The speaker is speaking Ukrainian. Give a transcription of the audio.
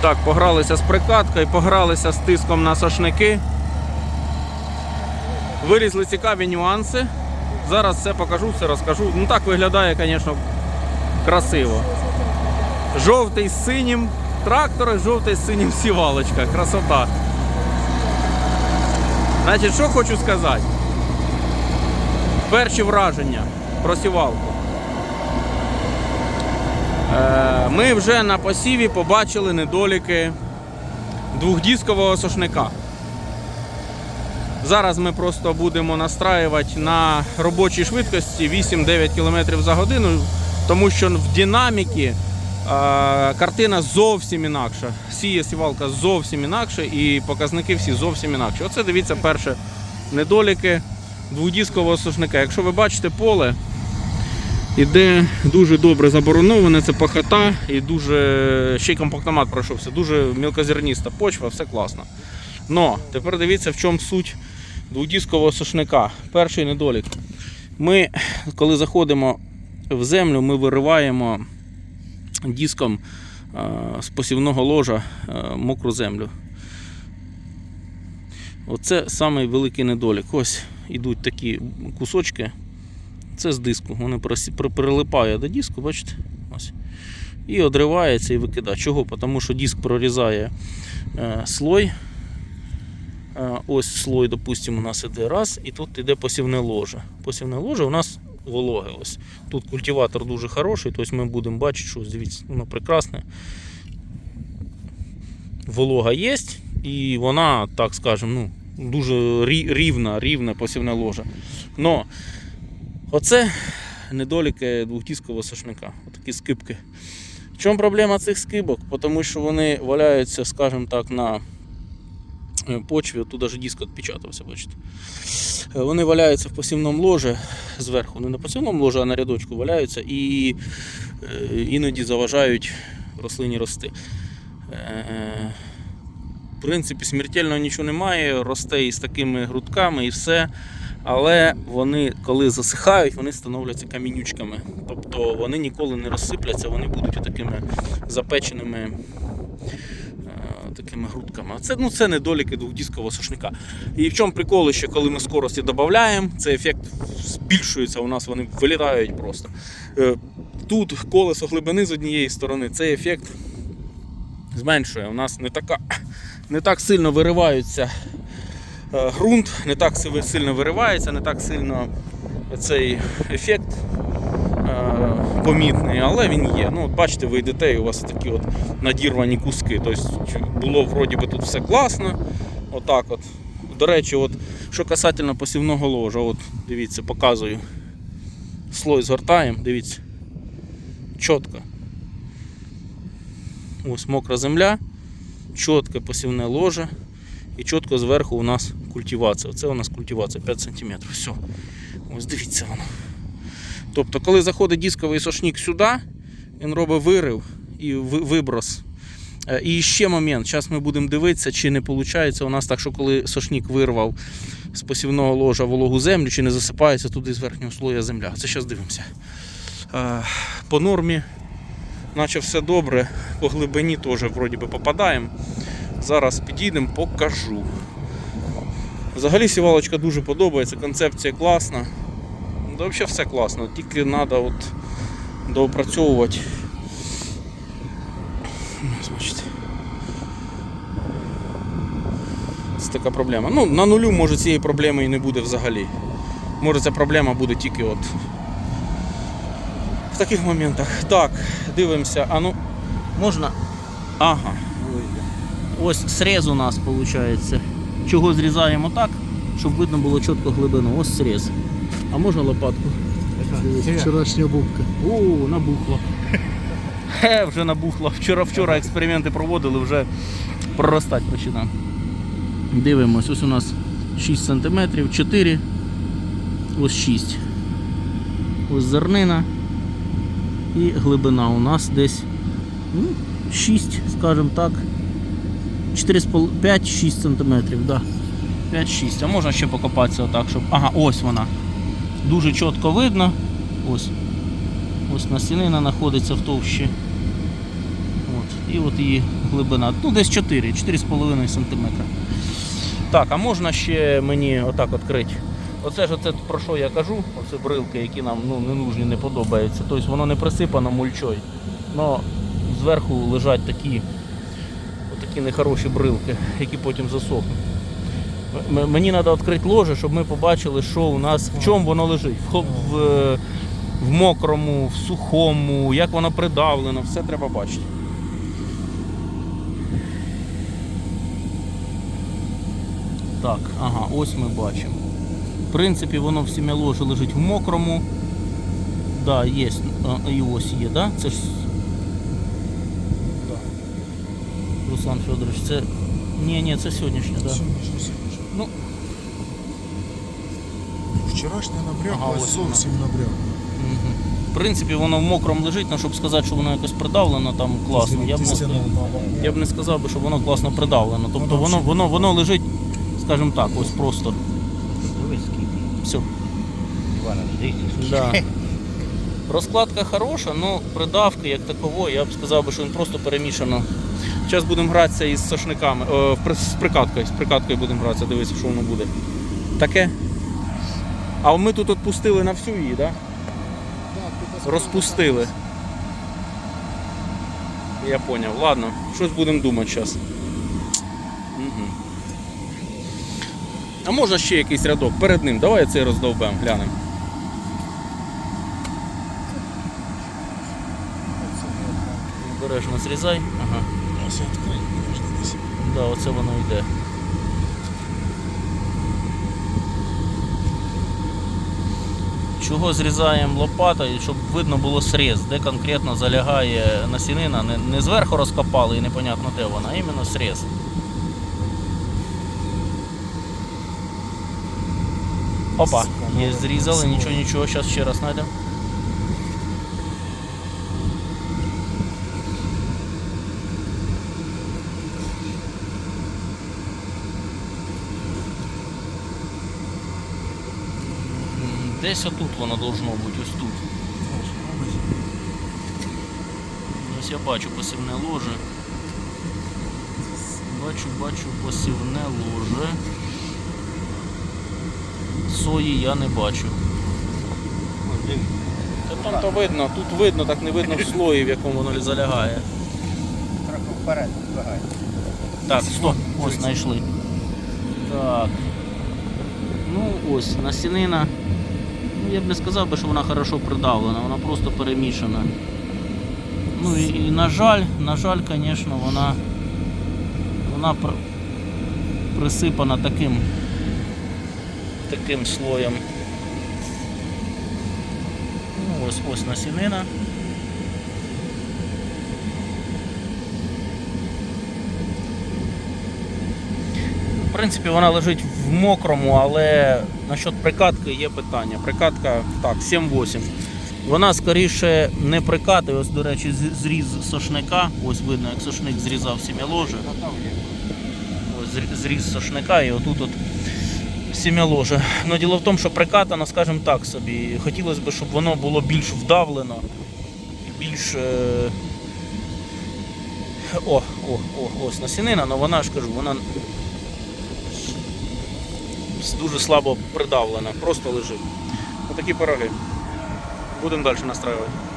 Так, погралися з прикаткою, погралися з тиском на сошники. Вилізли цікаві нюанси. Зараз все покажу, все розкажу. Ну так виглядає, звісно, красиво. Жовтий з синім трактор, жовтий з синім сівалочка. Красота. Значить, що хочу сказати? Перші враження про сівалку. Е, Ми вже на посіві побачили недоліки двохдіскового сошника. Зараз ми просто будемо настраювати на робочій швидкості 8-9 км за годину, тому що в динаміки е, картина зовсім інакша. Сіє сівалка зовсім інакше і показники всі зовсім інакші. Оце дивіться перше недоліки двохдіскового сушника. Якщо ви бачите поле, іде дуже добре забороноване, це пахота і дуже ще й компактомат пройшовся, дуже мілкозерніста почва, все класно. Но тепер дивіться, в чому суть двохдіскового сушника. Перший недолік. Ми, коли заходимо в землю, ми вириваємо диском е, з посівного ложа е, мокру землю. Оце самий великий недолік. Ось ідуть такі кусочки. Це з диску. При- прилипає до диску, бачите? Ось. І одривається і викидає. Чого? Тому що диск прорізає е, слой. Е, ось слой, допустимо, у нас іде раз, і тут іде посівне ложе. Посівне ложе у нас вологе. Ось. Тут культиватор дуже хороший, тобто ми будемо бачити, що дивіться, воно прекрасне. Волога є, і вона, так скажемо, ну, дуже рі- рівна, рівне посівне ложе. Но оце недоліки двохтіскового сошника. Отакі скибки. В чому проблема цих скибок? Тому що вони валяються, скажімо так, на е, почві, тут навіть диск відпечатався, бачите. Е, Вони валяються в посівному ложі зверху, не на посівному ложі, а на рядочку валяються і е, іноді заважають рослині рости. В принципі, смертельно нічого немає, росте із такими грудками і все. Але вони, коли засихають, вони становляться камінючками. Тобто вони ніколи не розсипляться, вони будуть такими запеченими е, такими грудками. Це, ну, це недоліки двохдіскового сушника. І в чому прикол, що коли ми скорості додаємо, цей ефект збільшується, у нас вони вилітають просто. Е, Тут колесо глибини з однієї сторони, цей ефект зменшує. У нас не, така, не так сильно вириваються ґрунт, не так сильно виривається, не так сильно цей ефект е, помітний, але він є. Ну, от бачите, ви йдете, і у вас такі от надірвані куски. Тобто було вроді би тут все класно. Отак от. До речі, от, що касательно посівного ложа, от дивіться, показую. Слой згортаємо, дивіться. Чітко. Ось мокра земля, чітке посівне ложе і чітко зверху у нас культивація. Це у нас культивація 5 см. Все. Ось дивіться воно. Тобто, коли заходить дисковий сошник сюди, він робить вирив і виброс. Е, І ще момент, зараз ми будемо дивитися, чи не виходить у нас так, що коли сошник вирвав з посівного ложа вологу землю, чи не засипається туди з верхнього слоя земля. Це зараз дивимося. Е, По нормі, наче все добре, по глибині теж вроді би попадаємо. Зараз підійдемо, покажу. Взагалі сівалочка дуже подобається, концепція класна. Да, взагалі все класно, тільки треба от доопрацьовувати. Це така проблема. Ну, на нулю може цієї проблеми і не буде взагалі. Може ця проблема буде тільки от в таких моментах. Так, дивимося. А ну, можна. Ага. Ось срез у нас виходить. Чого зрізаємо так, щоб видно було чітко глибину. Ось срез. А можна лопатку? Вчорашня бубка. О, набухло. Хе, вже набухло. Вчора вчора експерименти проводили, вже проростати починає. Дивимось, ось у нас 6 см, 4, ось 6. Ось зернина. І глибина у нас десь ну, 6, скажімо так. 5-6 см, да. 5-6. А можна ще покопатися отак, щоб. Ага, ось вона. Дуже чітко видно. Ось. Ось насінина знаходиться в товщі. От. І от її глибина. Ну, десь 4, 4,5 см. Так, а можна ще мені отак відкрити? Оце ж оце про що я кажу, оце брилки, які нам ну, не нужні, не подобаються. Тобто воно не присипано мульчою. Но зверху лежать такі, отакі нехороші брилки, які потім засохнуть. Мені треба відкрити ложе, щоб ми побачили, що у нас, в чому воно лежить. В, в, е, в мокрому, в сухому, як воно придавлено, все треба бачити. Так, ага, ось ми бачимо. В принципі, воно в сім'я ложе лежить в мокрому. Да, є. І ось є, да? Це ж. Да. Руслан Федорович, це. Ні, ні, це сьогоднішнє, так. Да. Ну, Вчорашня набряк, Ага, а зовсім набряк. Мгм. В принципі, воно в мокрому лежить, але щоб сказати, що воно якось придавлено там класно, я б не, я б не сказав, би, що воно класно придавлено. Тобто воно, воно, воно лежить, скажімо так, ось просто. Все. Да. Розкладка хороша, але придавки як такової, я б сказав, би, що він просто перемішано. Зараз будемо гратися із сошниками, о, з прикаткою. З прикаткою будемо гратися, дивитися, що воно буде. Таке. А ми тут відпустили на всю її, так? Розпустили. Я поняв. Ладно, щось будемо думати зараз. Угу. А можна ще якийсь рядок перед ним. Давай цей роздовбем, глянемо. Обережно зрізай. Ага. Ось відкрий, подожди, десь. Да, оце воно йде. Чого зрізаємо лопатою, щоб видно було сріз, де конкретно залягає насінина. Не, не зверху розкопали і непонятно де вона, а іменно сріз. Опа, є зрізали, нічого, нічого, зараз ще раз знайдемо. Десь отут воно должно бути, ось тут. Ось я бачу посівне ложе. Бачу, бачу посівне ложе. Сої я не бачу. Та там то видно, тут видно, так не видно в слої, в якому воно залягає. Трохи вперед, багай. Так, стоп, ось знайшли. Так. Ну ось, насінина. Ну, я б не сказав би, що вона хорошо придавлена, вона просто перемішана. Ну і, і на жаль, на жаль, звісно, вона, вона при- присипана таким, таким слоєм. Ну, ось ось насінина. Принципі, вона лежить в мокрому, але насчет прикатки є питання. Прикатка так, 7-8. Вона скоріше не прикатує. Ось, до речі, зріз сошника. Ось видно, як сошник зрізав сім'я ложе. Ось зріз сошника і отут от сім'я ложе. Ну, діло в тому, що прикатано, скажімо так собі. Хотілося б, щоб воно було більш вдавлено і більш. Е... О, о, о, ось насінина, але вона ж кажу, вона дуже слабо придавлена, просто лежить. Отакі пироги. Будемо далі настраювати.